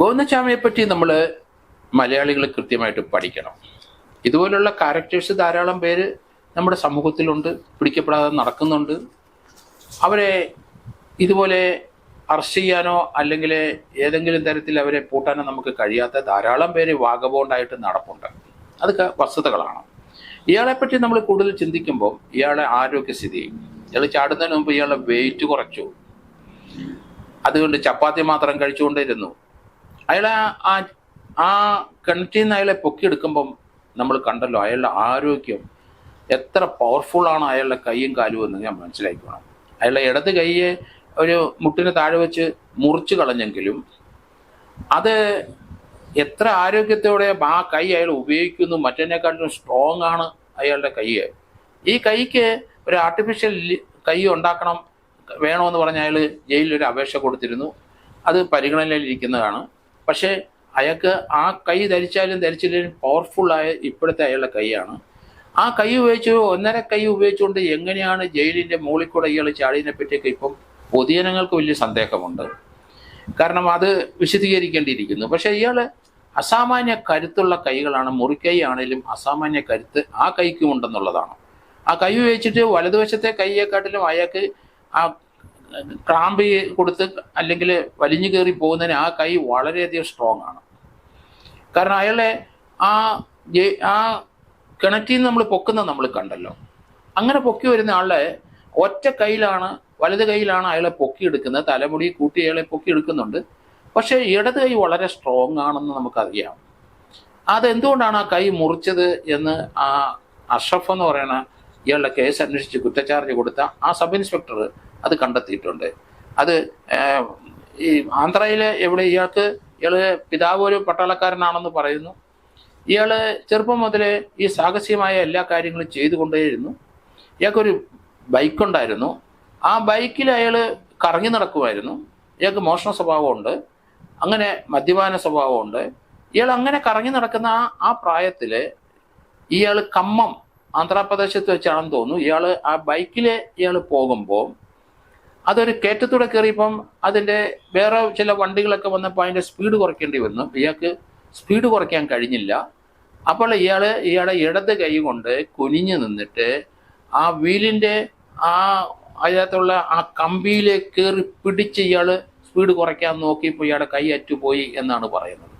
ഗോവിന്ദചാമിയെ പറ്റി നമ്മൾ മലയാളികൾ കൃത്യമായിട്ട് പഠിക്കണം. ഇതുപോലുള്ള ക്യാരക്ടേഴ്സ് ധാരാളം പേര് നമ്മുടെ സമൂഹത്തിലുണ്ട് പിടിക്കപ്പെടാതെ നടക്കുന്നുണ്ട്. അവരെ ഇതുപോലെ അറസ്റ്റ് ചെയ്യാനോ അല്ലെങ്കിൽ ഏതെങ്കിലും തരത്തിൽ അവരെ പൂട്ടാനോ നമുക്ക് കഴിയാത്ത ധാരാളം പേര് വാഗബോണ്ടായിട്ട് നടപ്പുണ്ട്. അതൊക്കെ വസ്തുതകളാണ്. ഇയാളെപ്പറ്റി നമ്മൾ കൂടുതൽ ചിന്തിക്കുമ്പോൾ ഇയാളെ ആരോഗ്യസ്ഥിതി ഇയാൾ ചാടുന്നതിന് മുമ്പ് ഇയാളെ വെയിറ്റ് കുറച്ചു. അതുകൊണ്ട് ചപ്പാത്തി മാത്രം കഴിച്ചുകൊണ്ടിരുന്നു. അയാളെ ആ ആ കിണറ്റിൽ നിന്ന് അയാളെ പൊക്കിയെടുക്കുമ്പം നമ്മൾ കണ്ടല്ലോ അയാളുടെ ആരോഗ്യം എത്ര പവർഫുൾ ആണ് അയാളുടെ കൈയും കാലും എന്ന് ഞാൻ മനസ്സിലാക്കണം അയാളുടെ ഇടത് കൈയെ ഒരു മുട്ടിന് താഴെ വെച്ച് മുറിച്ച് കളഞ്ഞെങ്കിലും അത് എത്ര ആരോഗ്യത്തോടെ ആ കൈ അയാൾ ഉപയോഗിക്കുന്നു മറ്റതിനെക്കാട്ടിലും സ്ട്രോങ് ആണ് അയാളുടെ കൈ. ഈ കൈക്ക് ഒരു ആർട്ടിഫിഷ്യൽ കൈ ഉണ്ടാക്കണം വേണമെന്ന് പറഞ്ഞ അയാൾ ജയിലിൽ ഒരു അപേക്ഷ കൊടുത്തിരുന്നു. അത് പരിഗണനയിലിരിക്കുന്നതാണ്. പക്ഷേ അയാൾക്ക് ആ കൈ ധരിച്ചാലും ധരിച്ചില്ലെങ്കിലും പവർഫുള്ളായ ഇപ്പോഴത്തെ അയാളുടെ കൈയാണ്. ആ കൈ ഉപയോഗിച്ച് ഒന്നര കൈ ഉപയോഗിച്ചുകൊണ്ട് എങ്ങനെയാണ് ജയിലിന്റെ മുകളിൽ കൂടെ ഇയാൾ ചാടിയതിനെ പറ്റിയൊക്കെ ഇപ്പം പൊതുജനങ്ങൾക്ക് വലിയ സന്ദേഹമുണ്ട്. കാരണം അത് വിശദീകരിക്കേണ്ടിയിരിക്കുന്നു. പക്ഷേ ഇയാൾ അസാമാന്യ കരുത്തുള്ള കൈകളാണ്. മുറിക്കൈ ആണെങ്കിലും അസാമാന്യ കരുത്ത് ആ കൈക്കും ഉണ്ടെന്നുള്ളതാണ് ആ കൈ ഉപയോഗിച്ചിട്ട് വലതുവശത്തെ കൈയെക്കാട്ടിലും അയാൾക്ക് ആ ക്രാമ്പ് കൊടുത്ത് അല്ലെങ്കിൽ വലിഞ്ഞു കയറി പോകുന്നതിന് ആ കൈ വളരെയധികം സ്ട്രോങ് ആണ്. കാരണം അയാളെ ആ ആ കിണറ്റിൽ നിന്ന് നമ്മൾ പൊക്കുന്നത് നമ്മൾ കണ്ടല്ലോ. അങ്ങനെ പൊക്കി വരുന്ന ആളെ ഒറ്റ കൈയിലാണ് വലത് കൈയിലാണ് അയാളെ പൊക്കിയെടുക്കുന്നത്. തലമുടി കൂട്ടി അയാളെ പൊക്കിയെടുക്കുന്നുണ്ട്. പക്ഷേ ഇടത് കൈ വളരെ സ്ട്രോങ് ആണെന്ന് നമുക്കറിയാം. അതെന്തുകൊണ്ടാണ് ആ കൈ മുറിച്ചത് എന്ന് ആ അഷ്റഫ് എന്ന് പറയുന്ന ഇയാളുടെ കേസ് അന്വേഷിച്ച് കുറ്റച്ചാർജ് കൊടുത്ത ആ സബ് ഇൻസ്പെക്ടർ അത് കണ്ടെത്തിയിട്ടുണ്ട്. അത് ഈ ആന്ധ്രയിലെ എവിടെ ഇയാൾക്ക് ഇയാൾ പിതാവ് ഒരു പട്ടാളക്കാരനാണെന്ന് പറയുന്നു. ഇയാൾ ചെറുപ്പം മുതലേ ഈ സാഹസികമായ എല്ലാ കാര്യങ്ങളും ചെയ്തുകൊണ്ടേയിരുന്നു. ഇയാൾക്കൊരു ബൈക്കുണ്ടായിരുന്നു. ആ ബൈക്കിൽ അയാൾ കറങ്ങി നടക്കുമായിരുന്നു. ഇയാൾക്ക് മോഷണ സ്വഭാവമുണ്ട്. അങ്ങനെ മദ്യപാന സ്വഭാവമുണ്ട്. ഇയാൾ അങ്ങനെ കറങ്ങി നടക്കുന്ന ആ ആ പ്രായത്തിൽ ഇയാൾ കമ്മം ആന്ധ്രാപ്രദേശത്ത് വെച്ചാണെന്ന് തോന്നുന്നു. ഇയാൾ ആ ബൈക്കിൽ ഇയാൾ പോകുമ്പോൾ അതൊരു കയറ്റത്തൂടെ കയറിയപ്പം അതിന്റെ വേറെ ചില വണ്ടികളൊക്കെ വന്നപ്പോൾ അതിന്റെ സ്പീഡ് കുറയ്ക്കേണ്ടി വന്നു. ഇയാൾക്ക് സ്പീഡ് കുറയ്ക്കാൻ കഴിഞ്ഞില്ല. അപ്പോൾ ഇയാൾ ഇയാളെ ഇടത് കൈ കൊണ്ട് കുനിഞ്ഞു നിന്നിട്ട് ആ വീലിന്റെ ആ അതിനകത്തുള്ള ആ കമ്പിയിലെ കയറി പിടിച്ച് ഇയാൾ സ്പീഡ് കുറയ്ക്കാൻ നോക്കിയപ്പോൾ ഇയാളുടെ കൈ അറ്റുപോയി എന്നാണ് പറയുന്നത്.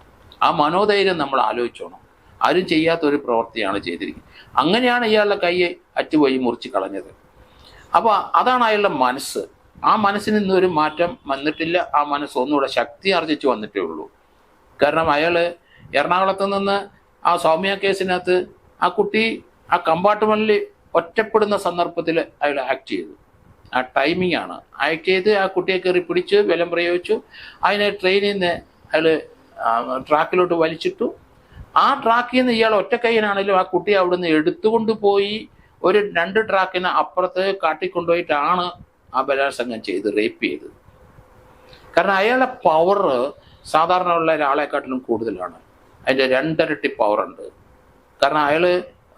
ആ മനോധൈര്യം നമ്മൾ ആലോചിച്ചോണം. ആരും ചെയ്യാത്തൊരു പ്രവൃത്തിയാണ് ചെയ്തിരിക്കുന്നത്. അങ്ങനെയാണ് ഇയാളുടെ കൈ അറ്റുപോയി മുറിച്ച് കളഞ്ഞത്. അപ്പോൾ അതാണ് അയാളുടെ മനസ്സ്. ആ മനസ്സിന് ഒരു മാറ്റം വന്നിട്ടില്ല ആ മനസ്സ് ഒന്നുകൂടെ ശക്തി ആർജിച്ചു വന്നിട്ടേ ഉള്ളൂ. കാരണം അയാൾ എറണാകുളത്ത് നിന്ന് ആ സൗമ്യ കേസിനകത്ത് ആ കുട്ടി ആ കമ്പാർട്ട്മെന്റിൽ ഒറ്റപ്പെടുന്ന സന്ദർഭത്തിൽ അയാൾ ആക്ട് ചെയ്തു. ആ ടൈമിംഗ് ആണ്. ആക്ട് ചെയ്ത് ആ കുട്ടിയെ കയറി പിടിച്ച് ബലം പ്രയോഗിച്ചു അതിനെ ട്രെയിനിൽ നിന്ന് അയാൾ ട്രാക്കിലോട്ട് വലിച്ചിട്ടു. ആ ട്രാക്കിൽ നിന്ന് ഇയാൾ ഒറ്റക്കൈനാണെങ്കിലും ആ കുട്ടിയെ അവിടുന്ന് എടുത്തുകൊണ്ട് പോയി ഒരു രണ്ട് ട്രാക്കിന് അപ്പുറത്ത് കാട്ടിക്കൊണ്ടുപോയിട്ടാണ് ആ ബലാത്സംഗം ചെയ്ത് റേപ്പ് ചെയ്തത് കാരണം അയാളുടെ പവർ സാധാരണ ഉള്ള ഒരാളെക്കാട്ടിലും കൂടുതലാണ്. അതിന്റെ രണ്ടരട്ടി പവറുണ്ട് കാരണം അയാൾ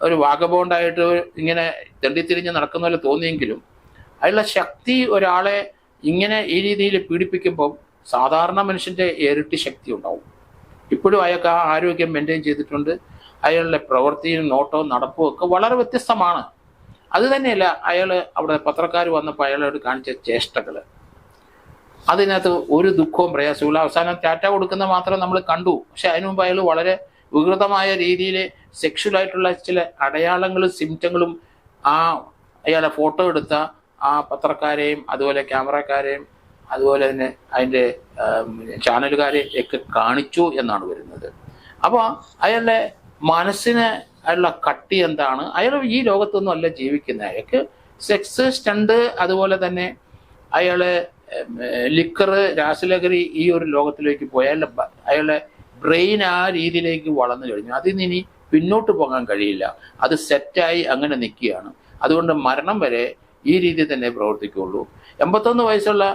ഒരു വാഗബോണ്ടായിട്ട് ഇങ്ങനെ തെണ്ടിത്തിരിഞ്ഞ് നടക്കുന്ന പോലെ തോന്നിയെങ്കിലും അയാളുടെ ശക്തി ഒരാളെ ഇങ്ങനെ ഈ രീതിയിൽ പീഡിപ്പിക്കുമ്പം സാധാരണ മനുഷ്യന്റെ ഇരട്ടി ശക്തി ഉണ്ടാവും. ഇപ്പോഴും അയാൾക്ക് ആ ആരോഗ്യം മെയിന്റെയിൻ ചെയ്തിട്ടുണ്ട്. അയാളുടെ പ്രവൃത്തിയും നോട്ടവും നടപ്പും ഒക്കെ വളരെ വ്യത്യസ്തമാണ്. അത് തന്നെയല്ല അയാൾ അവിടെ പത്രക്കാർ വന്നപ്പോൾ അയാളോട് കാണിച്ച ചേഷ്ടകൾ അതിനകത്ത് ഒരു ദുഃഖവും പ്രയാസവും അവസാനം ടാറ്റ കൊടുക്കുന്ന മാത്രം നമ്മൾ കണ്ടു. പക്ഷെ അതിനു മുമ്പ് അയാൾ വളരെ വികൃതമായ രീതിയിൽ സെക്ഷൽ ആയിട്ടുള്ള ചില അടയാളങ്ങളും സിംറ്റങ്ങളും ആ അയാളെ ഫോട്ടോ എടുത്ത ആ പത്രക്കാരെയും അതുപോലെ ക്യാമറക്കാരെയും അതുപോലെ തന്നെ അതിന്റെ ചാനലുകാരെയും ഒക്കെ കാണിച്ചു എന്നാണ് വരുന്നത്. അപ്പോൾ അയാളുടെ മനസ്സിന് അയാളുടെ കട്ടി എന്താണ്? അയാൾ ഈ ലോകത്തൊന്നും അല്ല ജീവിക്കുന്നത് അയാൾക്ക് സെക്സ് സ്റ്റണ്ട് അതുപോലെ തന്നെ അയാൾ ലിക്കർ രാസലഹരി ഈ ഒരു ലോകത്തിലേക്ക് പോയി. അയാളുടെ അയാളുടെ ബ്രെയിൻ ആ രീതിയിലേക്ക് വളർന്നു കഴിഞ്ഞു. അതിൽ നിന്ന് ഇനി പിന്നോട്ട് പോകാൻ കഴിയില്ല. അത് സെറ്റായി അങ്ങനെ നിൽക്കുകയാണ്. അതുകൊണ്ട് മരണം വരെ ഈ രീതിയിൽ തന്നെ പ്രവർത്തിക്കുള്ളൂ എൺപത്തൊന്ന് വയസ്സുള്ള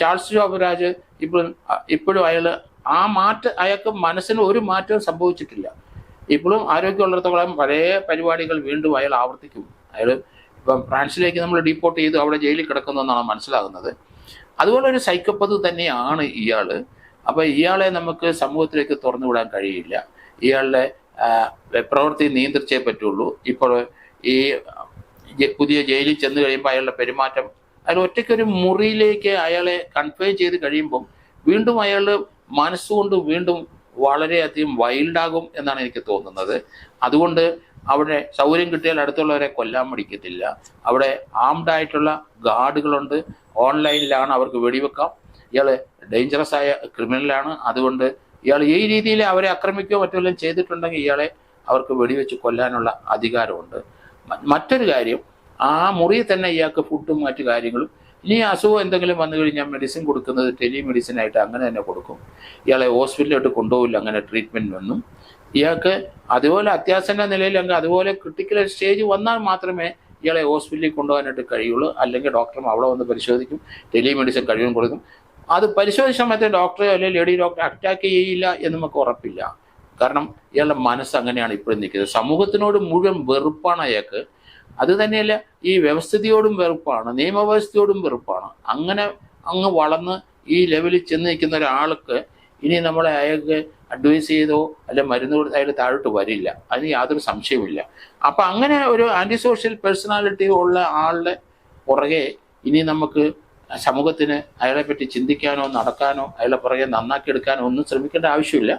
ചാൾസ് ജോബരാജ് ഇപ്പോഴും ഇപ്പോഴും അയാൾ ആ മാറ്റം അയാൾക്ക് മനസ്സിന് ഒരു മാറ്റവും സംഭവിച്ചിട്ടില്ല. ഇപ്പോഴും ആരോഗ്യമുള്ളിടത്തോളം പഴയ പരിപാടികൾ വീണ്ടും അയാൾ ആവർത്തിക്കും. അയാൾ ഇപ്പം ഫ്രാൻസിലേക്ക് നമ്മൾ ഡീപ്പോർട്ട് ചെയ്തു അവിടെ ജയിലിൽ കിടക്കുന്നു എന്നാണ് മനസ്സിലാകുന്നത്. അതുപോലെ ഒരു സൈക്കോപ്പത് തന്നെയാണ് ഇയാൾ അപ്പോൾ ഇയാളെ നമുക്ക് സമൂഹത്തിലേക്ക് തുറന്നു വിടാൻ കഴിയില്ല. ഇയാളുടെ പ്രവൃത്തി നിയന്ത്രിച്ചേ പറ്റുള്ളൂ. ഇപ്പോൾ ഈ പുതിയ ജയിലിൽ ചെന്ന് കഴിയുമ്പോൾ അയാളുടെ പെരുമാറ്റം അയാൾ ഒറ്റയ്ക്കൊരു മുറിയിലേക്ക് അയാളെ കൺഫൈൻ ചെയ്ത് കഴിയുമ്പം വീണ്ടും അയാൾ മനസ്സുകൊണ്ട് വീണ്ടും വളരെയധികം വൈൽഡാകും എന്നാണ് എനിക്ക് തോന്നുന്നത്. അതുകൊണ്ട് അവിടെ സൗകര്യം കിട്ടിയാൽ അടുത്തുള്ളവരെ കൊല്ലാൻ പഠിക്കത്തില്ല അവിടെ ആംഡ് ആയിട്ടുള്ള ഗാർഡുകളുണ്ട് ഓൺലൈനിലാണ് അവർക്ക് വെടിവെക്കാം. ഇയാൾ ഡേഞ്ചറസ് ആയ ക്രിമിനലാണ് അതുകൊണ്ട് ഇയാൾ ഈ രീതിയിൽ അവരെ ആക്രമിക്കുകയോ മറ്റെല്ലാം ചെയ്തിട്ടുണ്ടെങ്കിൽ ഇയാളെ അവർക്ക് വെടിവെച്ച് കൊല്ലാനുള്ള അധികാരമുണ്ട്. മറ്റൊരു കാര്യം ആ മുറിയിൽ തന്നെ ഇയാൾക്ക് ഫുഡും മറ്റു കാര്യങ്ങളും ഇനി അസുഖം എന്തെങ്കിലും വന്നു കഴിഞ്ഞാൽ മെഡിസിൻ കൊടുക്കുന്നത് ടെലിമെഡിസിൻ ആയിട്ട് അങ്ങനെ തന്നെ കൊടുക്കും. ഇയാളെ ഹോസ്പിറ്റലിലോട്ട് കൊണ്ടുപോകില്ല അങ്ങനെ ട്രീറ്റ്മെന്റിനൊന്നും ഇയാൾക്ക് അതുപോലെ അത്യാസന്ന നിലയിലെങ്കിൽ അതുപോലെ ക്രിട്ടിക്കൽ സ്റ്റേജ് വന്നാൽ മാത്രമേ ഇയാളെ ഹോസ്പിറ്റലിൽ കൊണ്ടുപോകാനായിട്ട് കഴിയുള്ളൂ. അല്ലെങ്കിൽ ഡോക്ടർ അവിടെ വന്ന് പരിശോധിക്കും ടെലിമെഡിസിൻ കഴിവും കൊടുക്കും. അത് പരിശോധിച്ച സമയത്ത് ഡോക്ടറെ അല്ലെങ്കിൽ ലേഡി ഡോക്ടറെ അറ്റാക്ക് ചെയ്യില്ല എന്ന് നമുക്ക് ഉറപ്പില്ല. കാരണം ഇയാളുടെ മനസ്സ് അങ്ങനെയാണ് ഇപ്പോഴും നിൽക്കുന്നത്. സമൂഹത്തിനോട് മുഴുവൻ വെറുപ്പാണ് അയാൾക്ക്. അത് തന്നെയല്ല ഈ വ്യവസ്ഥിതിയോടും വെറുപ്പാണ് നിയമവ്യവസ്ഥയോടും വെറുപ്പാണ്. അങ്ങനെ അങ്ങ് വളർന്ന് ഈ ലെവലിൽ ചെന്ന് നിൽക്കുന്ന ഒരാൾക്ക് ഇനി നമ്മളെ അയാൾക്ക് അഡ്വൈസ് ചെയ്തോ അല്ലെ മരുന്ന് കൊടുത്ത് അയാൾ താഴോട്ട് വരില്ല. അതിന് യാതൊരു സംശയമില്ല അപ്പം അങ്ങനെ ഒരു ആന്റി സോഷ്യൽ പേഴ്സണാലിറ്റി ഉള്ള ആളുടെ പുറകെ ഇനി നമുക്ക് സമൂഹത്തിന് അയാളെ പറ്റി ചിന്തിക്കാനോ നടക്കാനോ അയാളെ പുറകെ നന്നാക്കി എടുക്കാനോ ഒന്നും ശ്രമിക്കേണ്ട ആവശ്യമില്ല.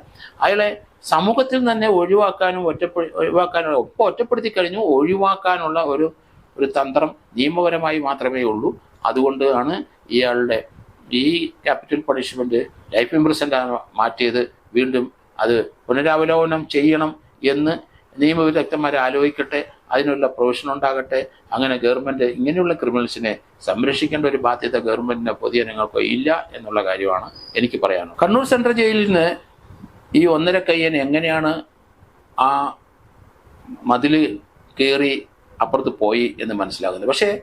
അയാളെ സമൂഹത്തിൽ തന്നെ ഒഴിവാക്കാനും ഒറ്റപ്പെടു ഒഴിവാക്കാനും ഒപ്പം ഒറ്റപ്പെടുത്തി കഴിഞ്ഞു ഒഴിവാക്കാനുള്ള ഒരു ഒരു തന്ത്രം നിയമപരമായി മാത്രമേ ഉള്ളൂ. അതുകൊണ്ടാണ് ഇയാളുടെ ഈ ക്യാപിറ്റൽ പണിഷ്മെന്റ് ലൈഫ് ഇംപ്രസന്റ് മാറ്റിയത്. വീണ്ടും അത് പുനരവലോകനം ചെയ്യണം എന്ന് നിയമവിദഗ്ധന്മാർ ആലോചിക്കട്ടെ അതിനുള്ള പ്രൊവിഷൻ ഉണ്ടാകട്ടെ അങ്ങനെ ഗവൺമെന്റ് ഇങ്ങനെയുള്ള ക്രിമിനൽസിനെ സംരക്ഷിക്കേണ്ട ഒരു ബാധ്യത ഗവൺമെന്റിന് പൊതുജനങ്ങൾക്ക് ഇല്ല എന്നുള്ള കാര്യമാണ് എനിക്ക് പറയാനുള്ളത്. കണ്ണൂർ സെൻട്രൽ ജയിലിൽ നിന്ന് ഈ ഒന്നര കയ്യൻ എങ്ങനെയാണ് ആ മതിൽ കയറി അപ്പുറത്ത് പോയി എന്ന് മനസ്സിലാകുന്നത്. പക്ഷേ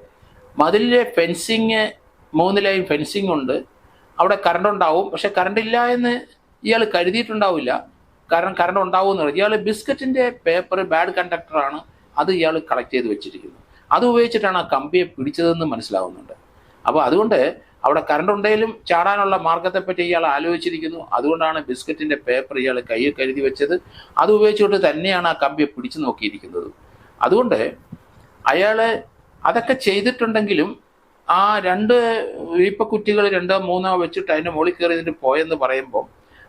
മതിലിലെ ഫെൻസിങ് മൂന്ന് ലൈൻ ഫെൻസിങ് ഉണ്ട്. അവിടെ കറണ്ട് ഉണ്ടാവും. പക്ഷെ കറണ്ട് ഇല്ല എന്ന് ഇയാൾ കരുതിയിട്ടുണ്ടാവില്ല. കാരണം കറണ്ട് ഉണ്ടാവുമെന്ന് ഇയാൾ ബിസ്ക്കറ്റിന്റെ പേപ്പർ ബാഡ് കണ്ടക്ടറാണ് അത് ഇയാൾ കളക്ട് ചെയ്ത് വെച്ചിരിക്കുന്നത് അത് ഉപയോഗിച്ചിട്ടാണ് ആ കമ്പിയെ പിടിച്ചതെന്ന് മനസ്സിലാവുന്നുണ്ട്. അപ്പോൾ അതുകൊണ്ട് അവിടെ കറണ്ട് ഉണ്ടെങ്കിലും ചാടാനുള്ള മാർഗത്തെപ്പറ്റി ഇയാൾ ആലോചിച്ചിരിക്കുന്നു. അതുകൊണ്ടാണ് ബിസ്ക്കറ്റിന്റെ പേപ്പർ ഇയാൾ കയ്യിൽ കരുതി വെച്ചത്. അത് ഉപയോഗിച്ചുകൊണ്ട് തന്നെയാണ് ആ കമ്പിയെ പിടിച്ചു നോക്കിയിരിക്കുന്നത്. അതുകൊണ്ട് അയാൾ അതൊക്കെ ചെയ്തിട്ടുണ്ടെങ്കിലും ആ രണ്ട് വീപ്പക്കുറ്റികൾ രണ്ടോ മൂന്നോ വെച്ചിട്ട് അതിന്റെ മുകളിൽ കയറി ഇതിന് പോയെന്ന് പറയുമ്പോൾ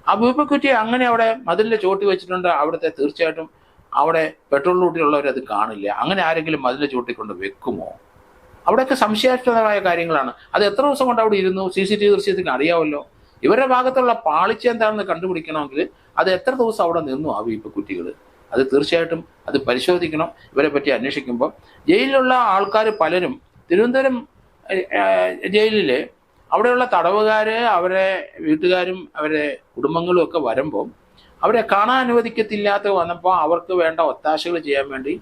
ആ വീപ്പക്കുറ്റി അങ്ങനെ അവിടെ മതിലിന്റെ ചോട്ടി വെച്ചിട്ടുണ്ട്. അവിടുത്തെ തീർച്ചയായിട്ടും അവിടെ പെട്രോൾ ഡ്യൂട്ടിയുള്ളവർ അത് കാണില്ല. അങ്ങനെ ആരെങ്കിലും മതിലിന്റെ ചോട്ടി കൊണ്ട് വെക്കുമോ? അവിടെയൊക്കെ സംശയാസ്പദമായ കാര്യങ്ങളാണ്. അത് എത്ര ദിവസം കൊണ്ട് അവിടെ ഇരുന്നു? സി സി ടി വി ദൃശ്യത്തിന് അറിയാമല്ലോ ഇവരുടെ ഭാഗത്തുള്ള പാളിച്ച എന്താണെന്ന് കണ്ടുപിടിക്കണമെങ്കിൽ അത് എത്ര ദിവസം അവിടെ നിന്നു ആ വീപ്പക്കുറ്റികൾ അത് തീർച്ചയായിട്ടും അത് പരിശോധിക്കണം. ഇവരെ പറ്റി അന്വേഷിക്കുമ്പോൾ ജയിലിലുള്ള ആൾക്കാർ പലരും തിരുവനന്തപുരം ജയിലിൽ അവിടെയുള്ള തടവുകാര് അവരെ വീട്ടുകാരും അവരെ കുടുംബങ്ങളും ഒക്കെ വരുമ്പോൾ അവരെ കാണാൻ അനുവദിക്കത്തില്ലാത്ത വന്നപ്പോൾ അവർക്ക് വേണ്ട ഒത്താശകൾ ചെയ്യാൻ വേണ്ടി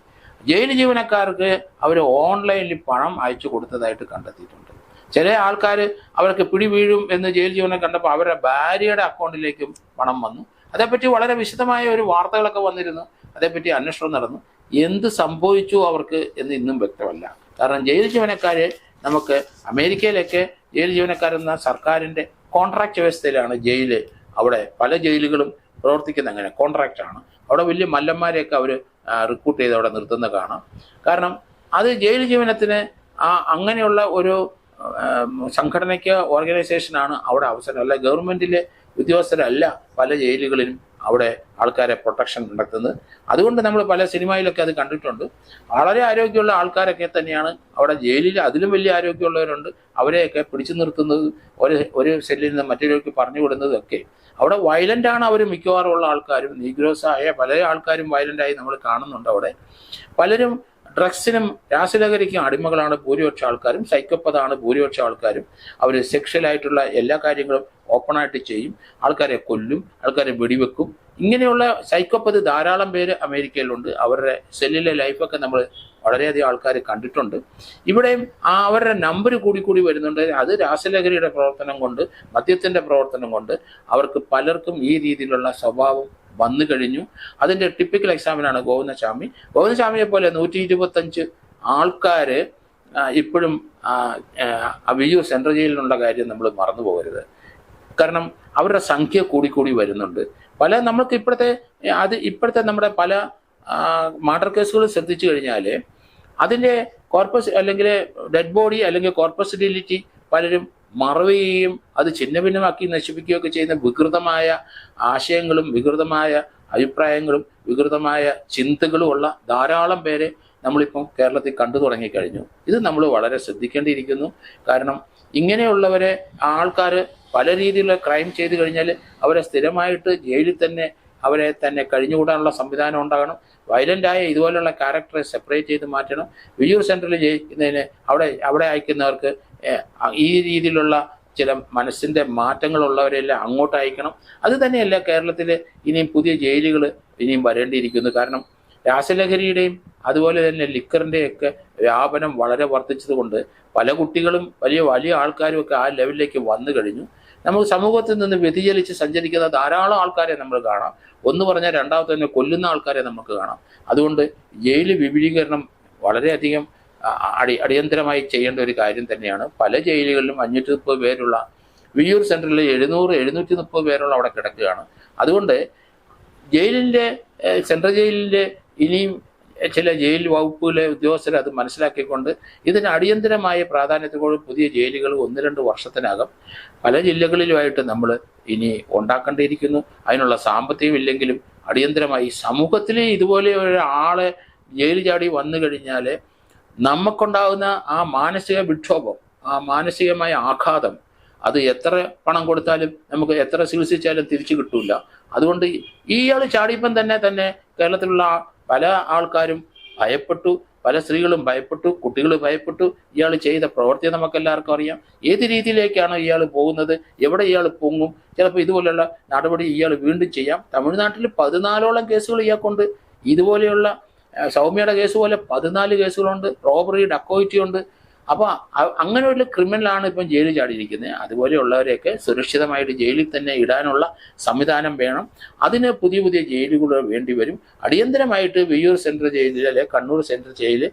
ജയിൽ ജീവനക്കാർക്ക് അവർ ഓൺലൈനിൽ പണം അയച്ചു കൊടുത്തതായിട്ട് കണ്ടെത്തിയിട്ടുണ്ട്. ചില ആൾക്കാർ അവർക്ക് പിടി വീഴും എന്ന് ജയിൽ ജീവനം കണ്ടപ്പോൾ അവരുടെ ഭാര്യയുടെ അക്കൗണ്ടിലേക്കും പണം വന്നു. അതേപ്പറ്റി വളരെ വിശദമായ ഒരു വാർത്തകളൊക്കെ വന്നിരുന്നു. അതേപ്പറ്റി അന്വേഷണം നടന്നു. എന്ത് സംഭവിച്ചു അവർക്ക് എന്ന് ഇന്നും വ്യക്തമല്ല. കാരണം ജയിൽ ജീവനക്കാരെ നമുക്ക് അമേരിക്കയിലൊക്കെ ജയിൽ ജീവനക്കാരെന്ന സർക്കാരിന്റെ കോൺട്രാക്ട് വ്യവസ്ഥയിലാണ് ജയിൽ. അവിടെ പല ജയിലുകളും പ്രവർത്തിക്കുന്ന അങ്ങനെ കോൺട്രാക്റ്റാണ് അവിടെ വലിയ മല്ലന്മാരെയൊക്കെ അവർ റിക്രൂട്ട് ചെയ്ത് അവിടെ നിർത്തുന്ന കാണാം. കാരണം അത് ജയിൽ ജീവനത്തിന് ആ അങ്ങനെയുള്ള ഒരു സംഘടനയ്ക്ക് ഓർഗനൈസേഷനാണ് അവിടെ അവസരം. അല്ല ഗവൺമെന്റിലെ ഉദ്യോഗസ്ഥരല്ല പല ജയിലുകളിലും അവിടെ ആൾക്കാരെ പ്രൊട്ടക്ഷൻ നടത്തുന്നത്. അതുകൊണ്ട് നമ്മൾ പല സിനിമയിലൊക്കെ അത് കണ്ടിട്ടുണ്ട്. വളരെ ആരോഗ്യമുള്ള ആൾക്കാരൊക്കെ തന്നെയാണ് അവിടെ ജയിലിൽ അതിലും വലിയ ആരോഗ്യമുള്ളവരുണ്ട്. അവരെയൊക്കെ പിടിച്ചു നിർത്തുന്നത് ഒരു ഒരു സെല്ലിൽ നിന്ന് മറ്റൊരു പറഞ്ഞു വിടുന്നതും ഒക്കെ. അവിടെ വയലന്റ് ആണ് അവർ മിക്കവാറും ഉള്ള ആൾക്കാരും. നീഗ്രോസായ പല ആൾക്കാരും വയലന്റ് ആയി നമ്മൾ കാണുന്നുണ്ട് അവിടെ. പലരും ഡ്രഗ്സിനും രാസലഹരിക്കും അടിമകളാണ് ഭൂരിപക്ഷ ആൾക്കാരും സൈക്കോപ്പതാണ് ഭൂരിപക്ഷ ആൾക്കാരും. അവർ സെക്ഷലായിട്ടുള്ള എല്ലാ കാര്യങ്ങളും ഓപ്പണായിട്ട് ചെയ്യും. ആൾക്കാരെ കൊല്ലും ആൾക്കാരെ വെടിവെക്കും. ഇങ്ങനെയുള്ള സൈക്കോപ്പത് ധാരാളം പേര് അമേരിക്കയിലുണ്ട്. അവരുടെ സെല്ലിലെ ലൈഫൊക്കെ നമ്മൾ വളരെയധികം ആൾക്കാർ കണ്ടിട്ടുണ്ട്. ഇവിടെയും ആ അവരുടെ നമ്പർ കൂടി കൂടി വരുന്നുണ്ട്. അത് രാസലഹരിയുടെ പ്രവർത്തനം കൊണ്ട് മദ്യത്തിന്റെ പ്രവർത്തനം കൊണ്ട് അവർക്ക് പലർക്കും ഈ രീതിയിലുള്ള സ്വഭാവം വന്നു കഴിഞ്ഞു. അതിന്റെ ടിപ്പിക്കൽ എക്സാമ്പിളാണ് ഗോവിന്ദസ്വാമി. ഗോവിന്ദസ്വാമിയെ പോലെ നൂറ്റി ഇരുപത്തഞ്ച് ആൾക്കാര് ഇപ്പോഴും വിയു സെൻട്രൽ ജയിലിലുള്ള കാര്യം നമ്മൾ മറന്നു പോകരുത്. കാരണം അവരുടെ സംഖ്യ കൂടിക്കൂടി വരുന്നുണ്ട്. പല നമ്മൾക്ക് ഇപ്പോഴത്തെ അത് ഇപ്പോഴത്തെ നമ്മുടെ പല മർഡർ കേസുകൾ ശ്രദ്ധിച്ചു കഴിഞ്ഞാൽ അതിന്റെ കോർപ്പസ് അല്ലെങ്കിൽ ഡെഡ് ബോഡി അല്ലെങ്കിൽ കോർപ്പസ് ഡിലിറ്റി പലരും മറവുകയും അത് ഛിന്ന ഭിന്നമാക്കി നശിപ്പിക്കുകയൊക്കെ ചെയ്യുന്ന വികൃതമായ ആശയങ്ങളും വികൃതമായ അഭിപ്രായങ്ങളും വികൃതമായ ചിന്തകളും ഉള്ള ധാരാളം പേരെ നമ്മളിപ്പം കേരളത്തിൽ കണ്ടു തുടങ്ങിക്കഴിഞ്ഞു ഇത് നമ്മൾ വളരെ ശ്രദ്ധിക്കേണ്ടിയിരിക്കുന്നു. കാരണം ഇങ്ങനെയുള്ളവരെ ആൾക്കാർ പല രീതിയിലുള്ള ക്രൈം ചെയ്തു കഴിഞ്ഞാൽ അവരെ സ്ഥിരമായിട്ട് ജയിലിൽ തന്നെ അവരെ തന്നെ കഴിഞ്ഞുകൂടാനുള്ള സംവിധാനം ഉണ്ടാകണം. വയലന്റായ ഇതുപോലുള്ള ക്യാരക്ടറെ സെപ്പറേറ്റ് ചെയ്ത് മാറ്റണം. വിയൂർ സെന്ററിൽ ജയിക്കുന്നതിന് അവിടെ അവിടെ അയക്കുന്നവർക്ക് ഈ രീതിയിലുള്ള ചില മനസ്സിന്റെ മാറ്റങ്ങളുള്ളവരെല്ലാം അങ്ങോട്ട് അയക്കണം അത് തന്നെയല്ല കേരളത്തിൽ ഇനിയും പുതിയ ജയിലുകൾ ഇനിയും വരേണ്ടിയിരിക്കുന്നു. കാരണം രാസലഹരിയുടെയും അതുപോലെ തന്നെ ലിക്കറിന്റെയും ഒക്കെ വ്യാപനം വളരെ വർദ്ധിച്ചതുകൊണ്ട് പല കുട്ടികളും വലിയ വലിയ ആൾക്കാരും ഒക്കെ ആ ലെവലിലേക്ക് വന്നു കഴിഞ്ഞു. നമുക്ക് സമൂഹത്തിൽ നിന്ന് വ്യതിചലിച്ച് സഞ്ചരിക്കുന്ന ധാരാളം ആൾക്കാരെ നമ്മൾ കാണാം. ഒന്ന് പറഞ്ഞാൽ രണ്ടാമത്തെ തന്നെ കൊല്ലുന്ന ആൾക്കാരെ നമുക്ക് കാണാം. അതുകൊണ്ട് ജയിൽ വിപുലീകരണം വളരെയധികം അടി അടിയന്തരമായി ചെയ്യേണ്ട ഒരു കാര്യം തന്നെയാണ്. പല ജയിലുകളിലും അഞ്ഞൂറ്റി മുപ്പത് പേരുള്ള വിയ്യൂർ സെന്ററിൽ എഴുന്നൂറ് എഴുന്നൂറ്റി മുപ്പത് പേരുള്ള അവിടെ കിടക്കുകയാണ്. അതുകൊണ്ട് ജയിലിന്റെ സെൻട്രൽ ജയിലിന്റെ ഇനിയും ചില ജയിൽ വകുപ്പിലെ ഉദ്യോഗസ്ഥരെ അത് മനസ്സിലാക്കിക്കൊണ്ട് ഇതിന് അടിയന്തരമായ പ്രാധാന്യത്തോടെ പുതിയ ജയിലുകൾ ഒന്ന് രണ്ട് വർഷത്തിനകം പല ജില്ലകളിലുമായിട്ട് നമ്മൾ ഇനി ഉണ്ടാക്കേണ്ടിയിരിക്കുന്നു. അതിനുള്ള സാമ്പത്തികം ഇല്ലെങ്കിലും അടിയന്തരമായി സമൂഹത്തിൽ ഇതുപോലെ ഒരാളെ ജയിൽ ചാടി വന്നു കഴിഞ്ഞാൽ നമുക്കുണ്ടാകുന്ന ആ മാനസിക വിക്ഷോഭം ആ മാനസികമായ ആഘാതം അത് എത്ര പണം കൊടുത്താലും നമുക്ക് എത്ര ചികിത്സിച്ചാലും തിരിച്ചു കിട്ടൂല. അതുകൊണ്ട് ഇയാൾ ചാടിയപ്പം തന്നെ തന്നെ കേരളത്തിലുള്ള പല ആൾക്കാരും ഭയപ്പെട്ടു പല സ്ത്രീകളും ഭയപ്പെട്ടു കുട്ടികൾ ഭയപ്പെട്ടു. ഇയാൾ ചെയ്ത പ്രവൃത്തി നമുക്ക് എല്ലാവർക്കും അറിയാം. ഏത് രീതിയിലേക്കാണ് ഇയാൾ പോകുന്നത്? എവിടെ ഇയാൾ പൊങ്ങും? ചിലപ്പോൾ ഇതുപോലെയുള്ള നടപടി ഇയാൾ വീണ്ടും ചെയ്യാം. തമിഴ്നാട്ടിൽ പതിനാലോളം കേസുകൾ ഇയാൾക്കുണ്ട്. ഇതുപോലെയുള്ള സൗമ്യയുടെ കേസ് പോലെ പതിനാല് കേസുകളുണ്ട് റോബറി ഡക്കോയിറ്റി ഉണ്ട്. അപ്പോൾ അങ്ങനെ ഒരു ക്രിമിനലാണ് ഇപ്പം ജയിലിൽ ചാടിയിരിക്കുന്നത്. അതുപോലെയുള്ളവരെയൊക്കെ സുരക്ഷിതമായിട്ട് ജയിലിൽ തന്നെ ഇടാനുള്ള സംവിധാനം വേണം. അതിന് പുതിയ പുതിയ ജയിലുകൾ വേണ്ടി വരും. അടിയന്തരമായിട്ട് വിയ്യൂർ സെൻട്രൽ ജയിലിൽ അല്ലെ കണ്ണൂർ സെൻട്രൽ ജയിലിൽ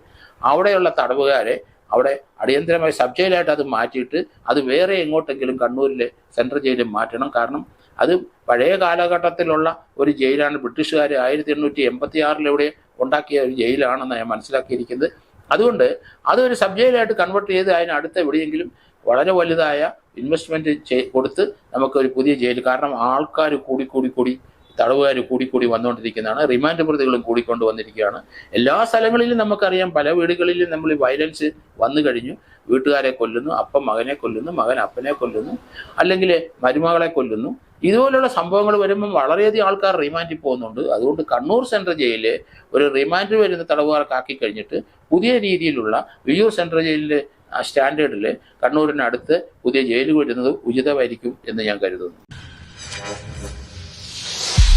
അവിടെയുള്ള തടവുകാരെ അവിടെ അടിയന്തരമായി സബ് ജയിലായിട്ട് അത് മാറ്റിയിട്ട് അത് വേറെ എങ്ങോട്ടെങ്കിലും കണ്ണൂരിലെ സെൻട്രൽ ജയിലിൽ മാറ്റണം. കാരണം അത് പഴയ കാലഘട്ടത്തിലുള്ള ഒരു ജയിലാണ്. ബ്രിട്ടീഷുകാർ ആയിരത്തി എണ്ണൂറ്റി എൺപത്തി ആറിലെവിടെ ഉണ്ടാക്കിയ ഒരു ജയിലാണെന്ന് ഞാൻ മനസ്സിലാക്കിയിരിക്കുന്നത്. അതുകൊണ്ട് അതൊരു സബ് ജയിലായിട്ട് കൺവേർട്ട് ചെയ്ത് അതിന് അടുത്ത എവിടെയെങ്കിലും വളരെ വലുതായ ഇൻവെസ്റ്റ്മെന്റ് കൊടുത്ത് നമുക്ക് ഒരു പുതിയ ജയിൽ കാരണം ആൾക്കാർ കൂടി കൂടി കൂടി തടവുകാർ കൂടിക്കൂടി വന്നുകൊണ്ടിരിക്കുന്നതാണ്. റിമാൻഡ് പ്രതികളും കൂടിക്കൊണ്ട് വന്നിരിക്കുകയാണ്. എല്ലാ സ്ഥലങ്ങളിലും നമുക്കറിയാം പല വീടുകളിലും നമ്മൾ വയലൻസ് വന്നു കഴിഞ്ഞു. വീട്ടുകാരെ കൊല്ലുന്നു അപ്പം മകനെ കൊല്ലുന്നു മകൻ അപ്പനെ കൊല്ലുന്നു അല്ലെങ്കിൽ മരുമകളെ കൊല്ലുന്നു. ഇതുപോലുള്ള സംഭവങ്ങൾ വരുമ്പം വളരെയധികം ആൾക്കാർ റിമാൻഡിൽ പോകുന്നുണ്ട്. അതുകൊണ്ട് കണ്ണൂർ സെൻട്രൽ ജയിലിൽ ഒരു റിമാൻഡിൽ വരുന്ന തടവുകാർക്കാക്കി കഴിഞ്ഞിട്ട് പുതിയ രീതിയിലുള്ള വിയൂർ സെൻട്രൽ ജയിലിലെ സ്റ്റാൻഡേർഡിൽ കണ്ണൂരിനടുത്ത് പുതിയ ജയിൽ വരുന്നത് ഉചിതമായിരിക്കും എന്ന് ഞാൻ കരുതുന്നു.